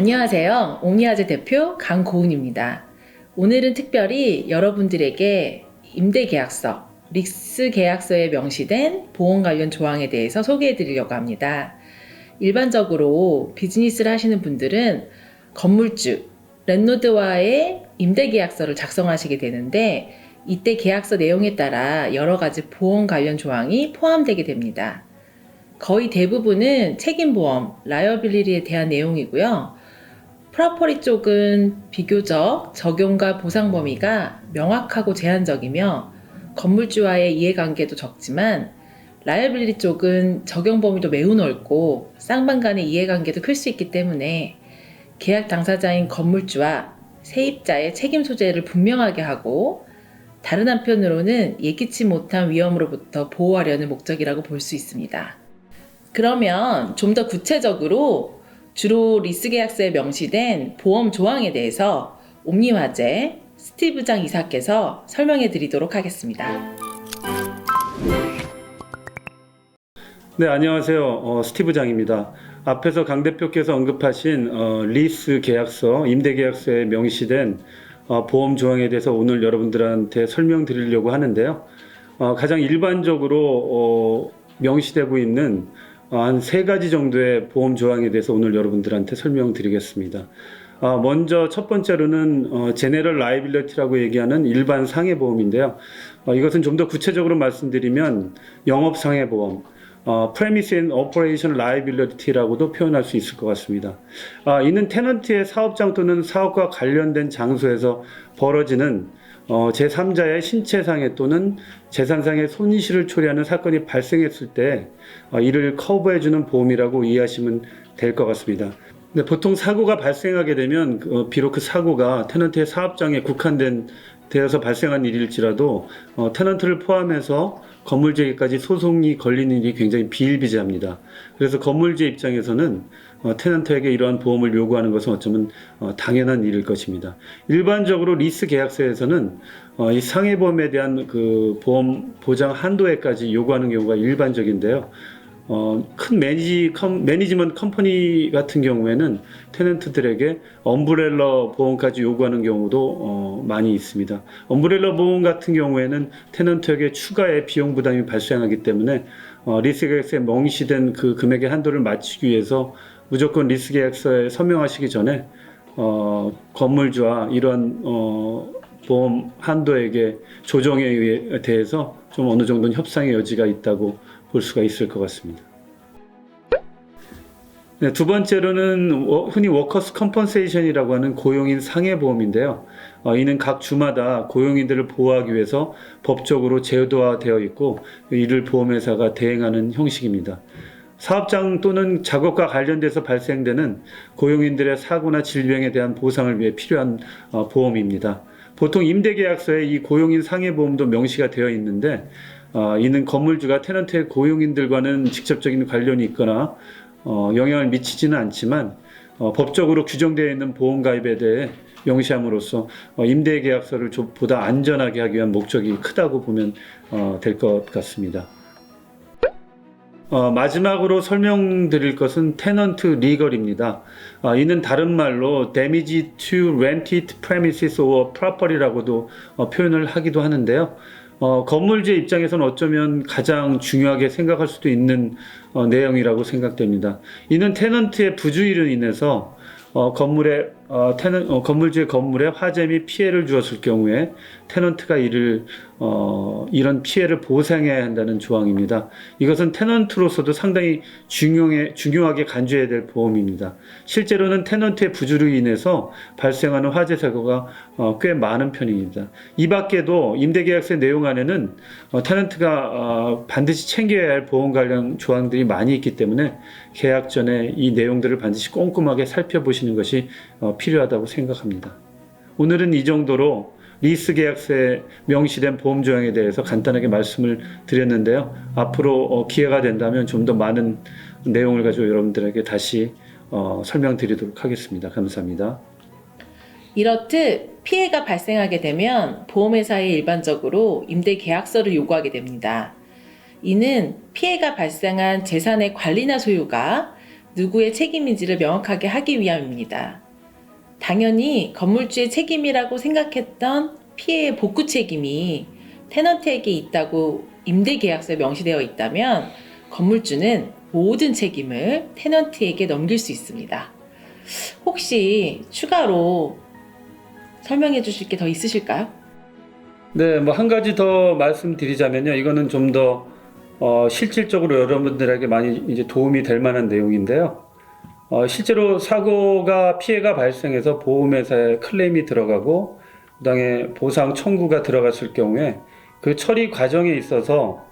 안녕하세요. 옥리아재 대표 강고은입니다. 오늘은 특별히 여러분들에게 임대 계약서, 릭스 계약서에 명시된 보험 관련 조항에 대해서 소개해 드리려고 합니다. 일반적으로 비즈니스를 하시는 분들은 건물주, 랜로드와의 임대 계약서를 작성하시게 되는데 이때 계약서 내용에 따라 여러 가지 보험 관련 조항이 포함되게 됩니다. 거의 대부분은 책임보험, 라이어빌리티에 대한 내용이고요. 프라퍼리 쪽은 비교적 적용과 보상 범위가 명확하고 제한적이며 건물주와의 이해관계도 적지만 라이어빌리티 쪽은 적용 범위도 매우 넓고 쌍방 간의 이해관계도 클 수 있기 때문에 계약 당사자인 건물주와 세입자의 책임 소재를 분명하게 하고 다른 한편으로는 예기치 못한 위험으로부터 보호하려는 목적이라고 볼 수 있습니다. 그러면 좀 더 구체적으로 주로 리스 계약서에 명시된 보험 조항에 대해서 옴니화재 스티브 장 이사께서 설명해 드리도록 하겠습니다. 네, 안녕하세요. 어, 스티브 장입니다. 앞에서 강 대표께서 언급하신 어, 리스 계약서, 임대 계약서에 명시된 어, 보험 조항에 대해서 오늘 여러분들한테 설명드리려고 하는데요. 어, 가장 일반적으로 어, 명시되고 있는 어, 한 세 가지 정도의 보험 조항에 대해서 오늘 여러분들한테 설명드리겠습니다. 어, 먼저 첫 번째로는 어, 제네럴 라이빌리티라고 얘기하는 일반 상해 보험인데요. 어, 이것은 좀 더 구체적으로 말씀드리면 영업 상해 보험, 어, Premise and Operation Liability라고도 표현할 수 있을 것 같습니다. 아, 이는 테넌트의 사업장 또는 사업과 관련된 장소에서 벌어지는 어, 제3자의 신체상해 또는 재산상의 손실을 초래하는 사건이 발생했을 때 어, 이를 커버해주는 보험이라고 이해하시면 될 것 같습니다. 근데 보통 사고가 발생하게 되면 어, 비록 그 사고가 테넌트의 사업장에 국한된 되어서 발생한 일일지라도 어, 테넌트를 포함해서 건물주에게까지 소송이 걸리는 일이 굉장히 비일비재합니다. 그래서 건물주 입장에서는 어, 테넌트에게 이러한 보험을 요구하는 것은 어쩌면 어, 당연한 일일 것입니다. 일반적으로 리스 계약서에서는 어, 이 상해보험에 대한 그 보험 보장 한도에까지 요구하는 경우가 일반적인데요. 어, 큰 매니지, 컴, 매니지먼트 컴퍼니 같은 경우에는 테넌트들에게 엄브렐러 보험까지 요구하는 경우도 어, 많이 있습니다. 엄브렐러 보험 같은 경우에는 테넌트에게 추가의 비용 부담이 발생하기 때문에 어, 리스 계약서에 명시된 그 금액의 한도를 맞추기 위해서 무조건 리스 계약서에 서명하시기 전에 어, 건물주와 이러한 어, 보험 한도에게 조정에 대해서 좀 어느 정도는 협상의 여지가 있다고 볼 수가 있을 것 같습니다. 네, 두 번째로는 워- 흔히 워커스 컴펀세이션이라고 하는 고용인 상해보험인데요. 어, 이는 각 주마다 고용인들을 보호하기 위해서 법적으로 제도화되어 있고 이를 보험회사가 대행하는 형식입니다. 사업장 또는 작업과 관련돼서 발생되는 고용인들의 사고나 질병에 대한 보상을 위해 필요한 어, 보험입니다. 보통 임대계약서에 이 고용인 상해보험도 명시가 되어 있는데 어, 이는 건물주가 테넌트의 고용인들과는 직접적인 관련이 있거나 어, 영향을 미치지는 않지만 어, 법적으로 규정되어 있는 보험 가입에 대해 명시함으로써 어, 임대 계약서를 좀 보다 안전하게 하기 위한 목적이 크다고 보면 어, 될 것 같습니다. 어, 마지막으로 설명드릴 것은 테넌트 리걸입니다. 어, 이는 다른 말로 damage to rented premises or property라고도 어, 표현을 하기도 하는데요. 어, 건물주의 입장에서는 어쩌면 가장 중요하게 생각할 수도 있는 어, 내용이라고 생각됩니다. 이는 테넌트의 부주의로 인해서 어, 건물에 어, 테넌, 어, 건물주의 건물에 화재 및 피해를 주었을 경우에 테넌트가 이를 어, 이런 피해를 보상해야 한다는 조항입니다. 이것은 테넌트로서도 상당히 중요해, 중요하게 간주해야 될 보험입니다. 실제로는 테넌트의 부주로 인해서 발생하는 화재 사고가 어, 꽤 많은 편입니다. 이 밖에도 임대계약서 내용 안에는 어, 테넌트가 어, 반드시 챙겨야 할 보험 관련 조항들이 많이 있기 때문에 계약 전에 이 내용들을 반드시 꼼꼼하게 살펴보시는 것이 어, 필요하다고 생각합니다. 오늘은 이 정도로 리스 계약서에 명시된 보험 조항에 대해서 간단하게 말씀을 드렸는데요. 앞으로 어, 기회가 된다면 좀 더 많은 내용을 가지고 여러분들에게 다시 어, 설명드리도록 하겠습니다. 감사합니다. 이렇듯 피해가 발생하게 되면 보험회사에 일반적으로 임대 계약서를 요구하게 됩니다. 이는 피해가 발생한 재산의 관리나 소유가 누구의 책임인지를 명확하게 하기 위함입니다. 당연히 건물주의 책임이라고 생각했던 피해의 복구 책임이 테넌트에게 있다고 임대 계약서에 명시되어 있다면 건물주는 모든 책임을 테넌트에게 넘길 수 있습니다. 혹시 추가로 설명해 주실 게 더 있으실까요? 네, 뭐 한 가지 더 말씀드리자면요. 이거는 좀더 어, 실질적으로 여러분들에게 많이 이제 도움이 될 만한 내용인데요. 어, 실제로 사고가 피해가 발생해서 보험회사에 클레임이 들어가고 그다음에 보상 청구가 들어갔을 경우에 그 처리 과정에 있어서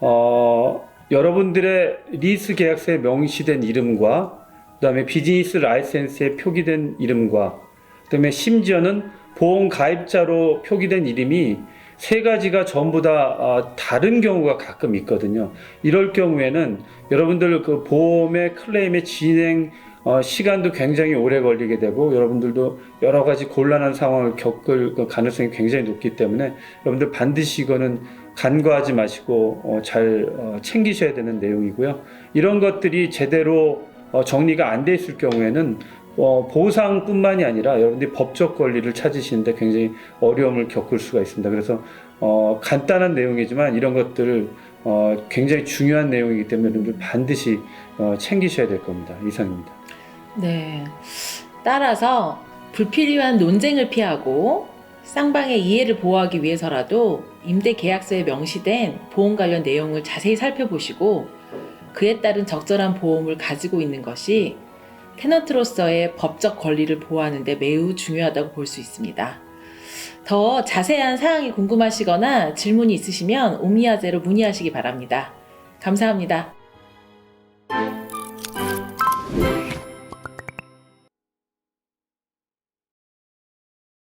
어, 여러분들의 리스 계약서에 명시된 이름과 그다음에 비즈니스 라이센스에 표기된 이름과 그다음에 심지어는 보험 가입자로 표기된 이름이 세 가지가 전부 다 아, 다른 경우가 가끔 있거든요. 이럴 경우에는 여러분들 그 보험의 클레임의 진행 어, 시간도 굉장히 오래 걸리게 되고 여러분들도 여러 가지 곤란한 상황을 겪을 그 가능성이 굉장히 높기 때문에 여러분들 반드시 이거는 간과하지 마시고 어, 잘 어, 챙기셔야 되는 내용이고요. 이런 것들이 제대로 어, 정리가 안 돼 있을 경우에는 어, 보상뿐만이 아니라 여러분들이 법적 권리를 찾으시는데 굉장히 어려움을 겪을 수가 있습니다. 그래서 어, 간단한 내용이지만 이런 것들을 어, 굉장히 중요한 내용이기 때문에 여러분들 반드시 어, 챙기셔야 될 겁니다. 이상입니다. 네. 따라서 불필요한 논쟁을 피하고 쌍방의 이해를 보호하기 위해서라도 임대 계약서에 명시된 보험 관련 내용을 자세히 살펴보시고 그에 따른 적절한 보험을 가지고 있는 것이 테넌트로서의 법적 권리를 보호하는 데 매우 중요하다고 볼 수 있습니다. 더 자세한 사항이 궁금하시거나 질문이 있으시면 오미야제로 문의하시기 바랍니다. 감사합니다.